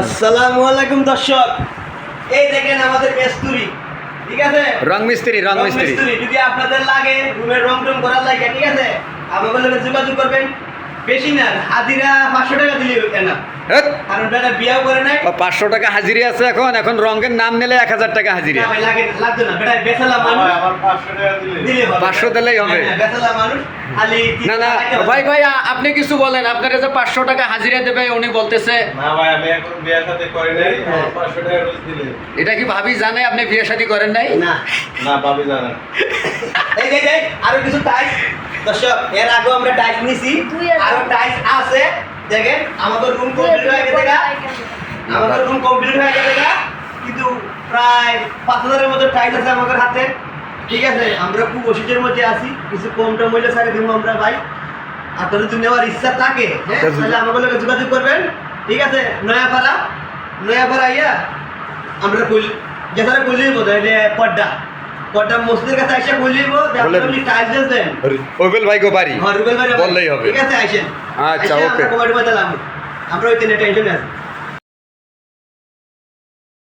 আসসালামু আলাইকুম দর্শক। এই দেখেন আমাদের মেস্তুরি। ঠিক আছে? রং মিস্ত্রি রং মিস্ত্রি। যদি আপনাদের লাগে রুমের রং টং করার লাগে ঠিক আছে? আমাদের লগে যোগাযোগ করবেন। বেশি না হাজিরা পাঁচশো টাকা দিলে না। কারণ বিয়াও করে নাই। পাঁচশো টাকা হাজিরি আছে এখন। এখন রঙের নাম নিলে এক হাজার টাকা হাজিরি। লাগে লাগতো না। বেটা বেসালা মানুষ। পাঁচশো দিলেই হবে। হ্যাঁ, হ্যাঁ, না না ভাই ভাই আপনি কিছু বলেন আপনার যে পাঁচশো টাকা হাজিরা দেবে উনি বলতেছে। না ভাই আমি এখন বিয়ের সাথে করি নাই আমার পাঁচশো টাকা রোজ দিলে। এটা কি ভাবি জানে আপনি বিয়ে শাদী করেন নাই? না। না পাবি জানা আরও কিছু টাইস দর্শক এর আগে আমরা টাইস নিছি। আরও টাইস আছে। দেখেন আমাদের রুম কমপ্লিট হয়ে গেছে আমাদের রুম কমপ্লিট হয়ে গেছে কিন্তু প্রায় পাঁচ হাজারের মতো টাইস আছে আমাদের হাতে। ঠিক আছে আমরা খুব ওষুধের মধ্যে আছি কিছু কম টম হইলে সারে দিব আমরা ভাই। আপনার যদি নেওয়ার ইচ্ছা থাকে হ্যাঁ যদি- তাহলে আমাদের লগে যোগাযোগ করবেন। ঠিক আছে নয়াপাড়া নয়াপাড়া ইয়া আমরা কইল যেখানে হয় যে পড্ডা পড্ডা মসজিদের কাছে এসে বলেন। আপনি টাইলস দেন। ওবেল ভাই গো বাড়ি। হ্যাঁ রুবেল ভাই বললেই হবে। ঠিক আছে আইসেন। আচ্ছা, ওকে। আমরা কমাটি ওই টেনশন আছে।